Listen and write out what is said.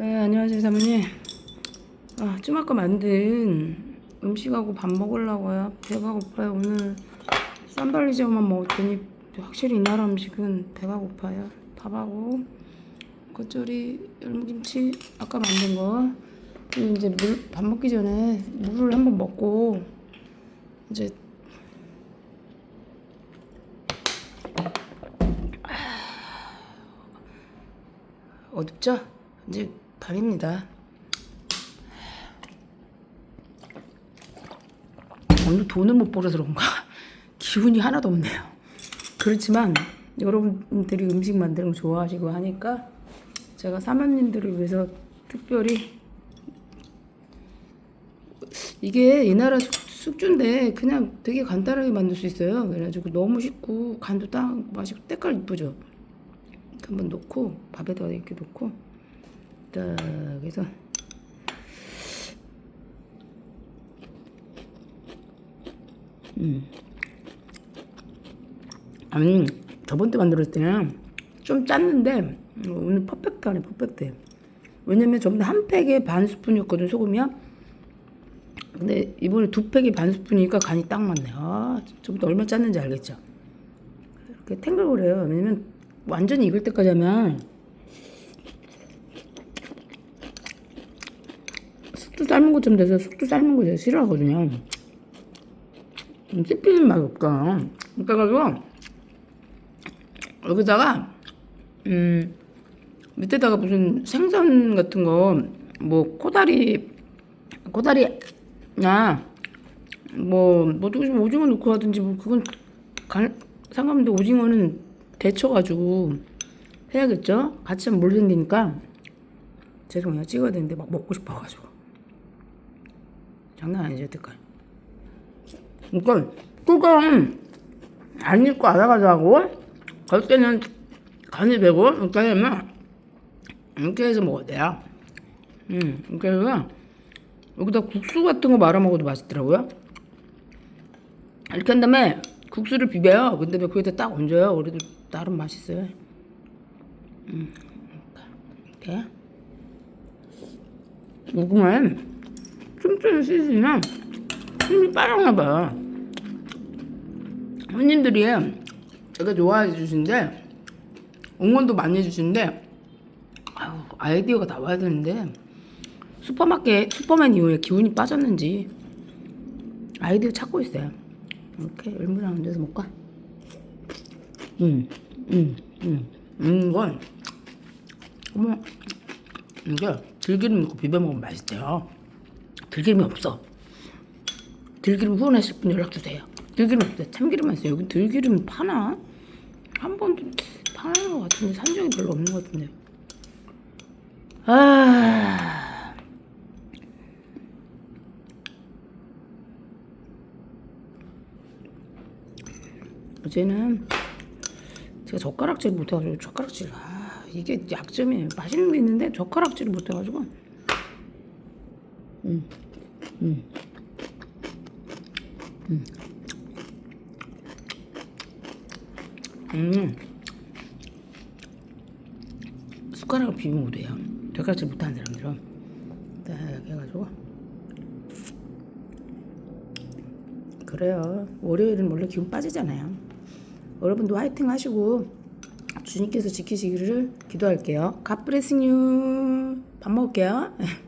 네, 안녕하세요, 사모님. 아, 좀 아까 만든 음식하고 밥 먹으려고요. 배가 고파요. 오늘 쌈발리자만 먹었더니 확실히 이 나라 음식은 배가 고파요. 밥하고 겉절이 열무김치 아까 만든 거. 그리고 이제 물, 밥 먹기 전에 물을 한번 먹고 이제 어둡죠? 이제 밤입니다. 오늘 돈을 못 벌어서 그런가 기운이 하나도 없네요. 그렇지만 여러분들이 음식 만드는 거 좋아하시고 하니까 제가 사모님들을 위해서 특별히 이게 이 나라 숙- 숙주인데 그냥 되게 간단하게 만들 수 있어요. 그래가지고 너무 쉽고 간도 딱 맛있고 때깔 이쁘죠. 한번 넣고 밥에다 이렇게 넣고 딱 해서 음. 아니 저번 때 만들었을 때는 좀 짰는데 오늘 퍼펙트하네 퍼펙트. 왜냐면 저번에 한 팩에 반 스푼이었거든 소금이야. 근데 이번에 두 팩이 반 스푼이니까 간이 딱 맞네. 아 저번에 얼마 짰는지 알겠죠? 이렇게 탱글거려요. 왜냐면 완전히 익을 때까지 하면 숙주 삶은 것좀 돼서 숙주 삶은 거 제가 싫어하거든요. 음, 씹히는 맛이 없잖아 그래가지고 여기다가 음 밑에다가 무슨 생선 같은 거 뭐 코다리 코다리나 뭐뭐 오징어 넣고 하든지 뭐 그건 간, 상관없는데 오징어는 데쳐가지고 해야겠죠? 같이 하면 물 생기니까. 죄송해요. 찍어야 되는데 막 먹고 싶어가지고 장난 아니죠 여태까지. 그러니까 뚜껑 안 익고 알아가자고? 갈 때는 간이 배고 이렇게 하면 이렇게 해서 먹어야 돼요. 음 이렇게 해서 여기다 국수 같은 거 말아 먹어도 맛있더라고요. 이렇게 한 다음에 국수를 비벼요. 근데 거기다 딱 얹어요. 그래도 나름 맛있어요. 음 이렇게. 춤추 는 시즌이면 힘이 빠졌나 봐요 손님들이 제가 좋아해 주시는데 응원도 많이 해주시는데 아유, 아이디어가 나와야 되는데 슈퍼마켓 슈퍼맨 이후에 기운이 빠졌는지 아이디어 찾고 있어요. 이렇게 열무랑 얹어서 먹까? 음, 음, 음, 음, 이건 어머 이게 들기름 넣고 비벼 먹으면 맛있대요. 들기름이 없어. 들기름 후원하실 분 연락 주세요. 들기름 없어요. 참기름만 있어요. 여기 들기름 파나? 한 번도 파는 것 같은데 산 적이 별로 없는 것 같은데. 아. 어제는 제가 젓가락질 못해가지고 젓가락질 아 이게 약점이에요 맛있는 게 있는데 젓가락질을 못해가지고 음, 음, 음, 음. 숟가락을 비비면 못해요? 젓가락질 못하는 사람들은? 딱 해가지고. 그래요. 월요일은 원래 기운 빠지잖아요. 여러분도 화이팅 하시고 주님께서 지키시기를 기도할게요. 갓브레스뉴 밥 먹을게요